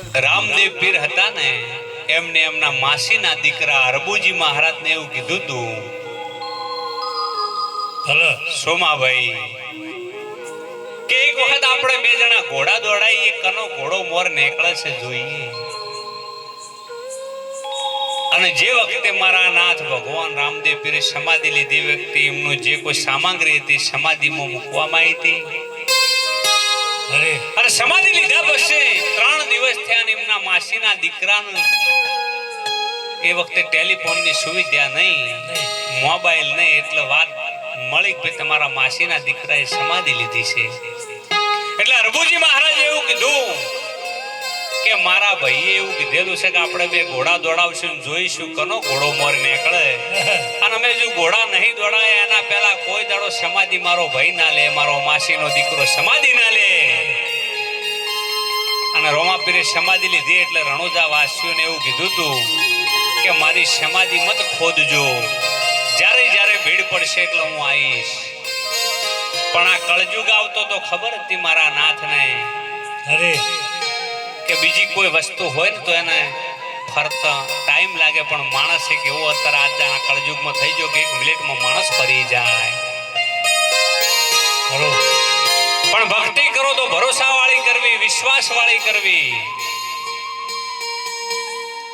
રામદેવ પીર હતા ને એમને એમના માસીના દીકરા અરબુજી મહારાજને એવું કીધું તું હલો. સોમાભાઈ કે એક વખત આપણે બે જણા ઘોડા દોડાઈએ કનો ઘોડો મોર નીકળે છે જોઈએ. અને જે વખતે મારા નાથ ભગવાન રામદેવ પીરે સમાધિ લીધી વ્યક્તિ એમનું જે કોઈ સામગ્રી હતી સમાધિમાં મૂકવામાં આવી હતી. અરે સમાધિ એમના માસીના દીકરાનું એ વખતે ટેલિફોનની સુવિધા નહીં, મોબાઈલ નહીં, એટલે વાત મળી કે તમારા માસીના દીકરાએ સમાધિ લીધી છે. એટલે અરબુજી મહારાજ એવું કીધું કે મારા ભાઈએ એવું કીધેલું છે કે આપણે બે ઘોડા દોડાવશું જોઈશું કનો ઘોડો મોર નીકળે. અને અમે જો ઘોડા નહીં દોડાય, એના પહેલા કોઈ દાડો સમાધિ મારો ભાઈ ના લે, મારો માસીનો દીકરો સમાધિ ના લે. અને રોમાપીરે સમાધિ લીધી એટલે રણુજા વાસીઓને એવું કીધું હતું કે મારી સમાધિ મત ખોદજો. જ્યારે જ્યારે ભીડ પડશે એટલે હું આવીશ. પણ આ કળજુગ આવતો તો ખબર હતી મારા નાથને અરે. કે બીજી કોઈ વસ્તુ હોય ને તો એને ફરતા ટાઈમ લાગે પણ માણસ એક એવો અત્યારે આજના કળજુગમાં થઈ ગયો કે એક મિનિટમાં માણસ ફરી જાય. પણ ભક્તિ કરો તો ભરોસા વિશ્વાસ વાળી કરવી.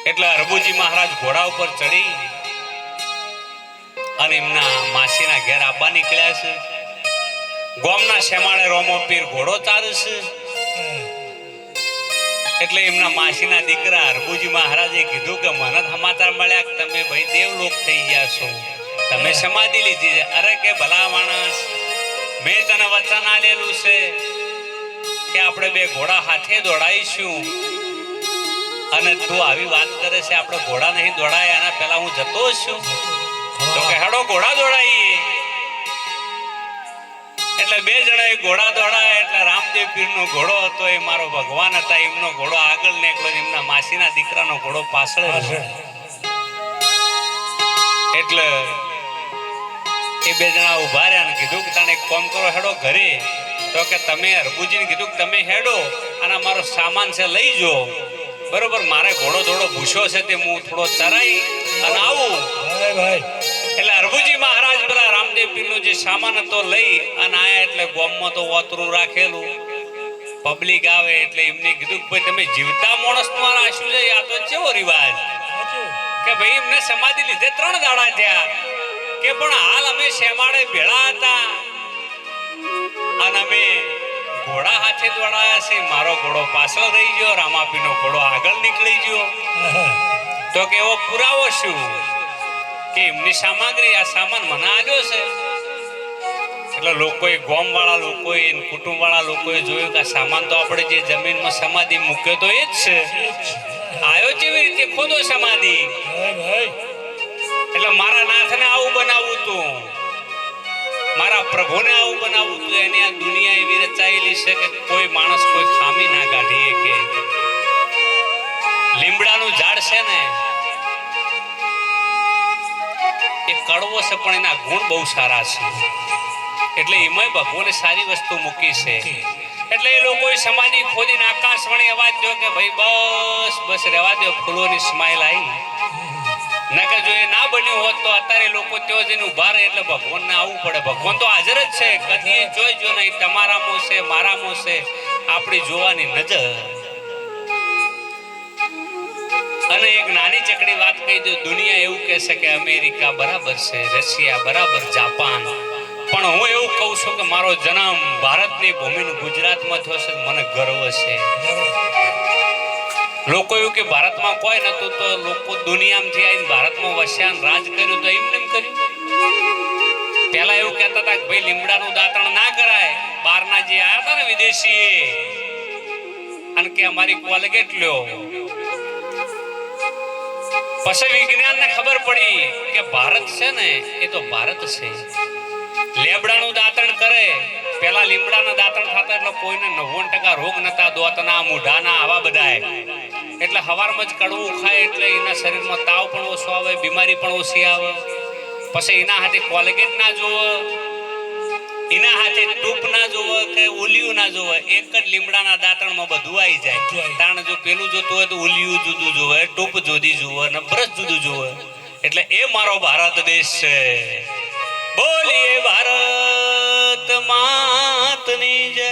એટલે અરબુજી મહારાજ ઘોડા ઉપર ચડી અને એમના માસીના ઘેર આવવા નીકળ્યા છે. ગોમના શેમાળે રોમો પીર ઘોડો ચાલશે એટલે એમના માસીના દીકરા હરબુજી મહારાજે કીધું કે મને સમાચાર મળ્યા કે તમે ભાઈ દેવલોક થઈ ગયા છો. તમે સમાધિ લીધી છે. અરે કે ભલા માણસ, મેં તને વચન આલેલું છે. કે આપણે બે ઘોડા હાથે દોડાઈશું. અને તું આવી વાત કરે છે, આપણે ઘોડા નહીં દોડાય એના પહેલા હું જતો છું. તો કે, હેડો, ઘોડા દોડાઈએ. એટલે બે જણાએ ઘોડા દોડાય, એટલે રામદેવ પીરનો ઘોડો હતો, એ મારો ભગવાન હતા, એમનો ઘોડો આગળ નીકળ્યો, એમના માસીના દીકરાનો ઘોડો પાછળ એટલે એ બે જણા ઊભા રહ્યા ને કીધું કે તને એક કામ કરો, હેડો ઘરે. તો કે તમે અરબુજીને કીધું કે તમે હેડો અને મારો સામાન છે લઈ જો. બરોબર મારે ઘોડો થોડો ભૂસ્યો છે તે હું થોડો ચરાઈ અને આવું. એટલે અરબુજી મહારાજ પેલા રામદેવ પીરનો જે સામાન હતો લઈ અને આયા એટલે ગોમમાં તો વાતરું રાખેલું. પબ્લિક આવે એટલે એમને કીધું કે ભાઈ તમે જીવતા માણસનું આશું છે આ તો કેવો રિવાજ? કે ભાઈ એમને સમાધિ લીધે ત્રણ દાડા થયા. કે પણ હાલ અમે શેમાડે ભેળા હતા. અને અમે ઘોડા હાથે દોડાયા છે. મારો ઘોડો પાછો રહી ગયો. રામાપીનો ઘોડો આગળ નીકળી ગયો. તો કે એવો પુરાવો શું? કે એમની સામગ્રી આ સામાન મને આવ્યો છે. એટલે લોકોએ ગોમ વાળા લોકોએ ને કુટુંબ વાળા લોકોએ જોયું કે આ સામાન તો આપણે જે જમીનમાં સમાધિ મૂક્યો તો એ જ છે. આવ્યો કેવી રીતે? ખોદો સમાધિ. એટલે મારા નાથને આવું બનાવું તું. મારા પ્રભુને આવું બનાવવું તો એની આ દુનિયા એવી રચાયેલી છે કે કોઈ માણસ કોઈ ખામી ના કાઢી કે લીમડાનું ઝાડ છે ને, એ કડવો છે પણ એના ગુણ બહુ સારા છે. એટલે એમાં ભગવાને સારી વસ્તુ મૂકી છે. એટલે એ લોકોએ સમાધિ ખોદીને આકાશવાણી અવાજ દો કે ભાઈ બસ બસ રહેવા દો, ફૂલોની સ્માઇલ આવી. નકર જો એ ના બન્યું હોત તો અત્યારે લોકો તેઓ જઈને ઊભા રહે એટલે ભગવાનને આવવું પડે. ભગવાન તો હાજર જ છે. કદી જોઈજો નહીં. તમારામાં છે, મારામાં છે. આપણી જોવાની નજર. અને એક નાની ચકડી વાત કહી દઉં. દુનિયા એવું કહે છે કે અમેરિકા બરાબર છે, રશિયા બરાબર, જાપાન. પણ હું એવું કહું છું કે મારો જન્મ ભારતની ભૂમિનું ગુજરાતમાં થયો છે. મને ગર્વ છે. લોકો એવું કે ભારતમાં કોઈ નતું તો લોકો દુનિયામાંથી આવીને ભારતમાં વસ્યા ને રાજ કર્યું તો એમને કર્યું. પેલા એવું કહેતા હતા કે ભાઈ લીમડાનું દાંતણ ના કરાય. બહારના જે આયા હતા ને વિદેશી અને કે અમારી કોલગેટ લ્યો પછી વિજ્ઞાનને ખબર પડી કે ભારત છે ને, એ તો ભારત છે. લેબડાનું દાંતણ કરે. પેલા લીમડાના દાંતણ થતા એટલે કોઈને નવ્વાણું ટકા રોગ નતા, દોતના, મૂઢાના, આવા બધાય. એટલે હવારમાં જ કડવું ખાય એટલે એના શરીરમાં તાવ પણ ઓછો આવે બીમારી પણ ઓછી આવે. પછી એના હાથે કોલગેટ ના જોવો એના હાથે ટૂપ ના જોવો કે ઉલિયું ના જોવો. એક જ લીમડાના દાંતણમાં બધું આવી જાય. તાણ જો પેલું જોતું હોય તો ઉલિયું જુદું જોવે ટૂપ જુદી જોવે અને બ્રશ જુદું જોવે. એટલે એ મારો ભારત દેશ છે. બોલીએ ભારત માતની જય.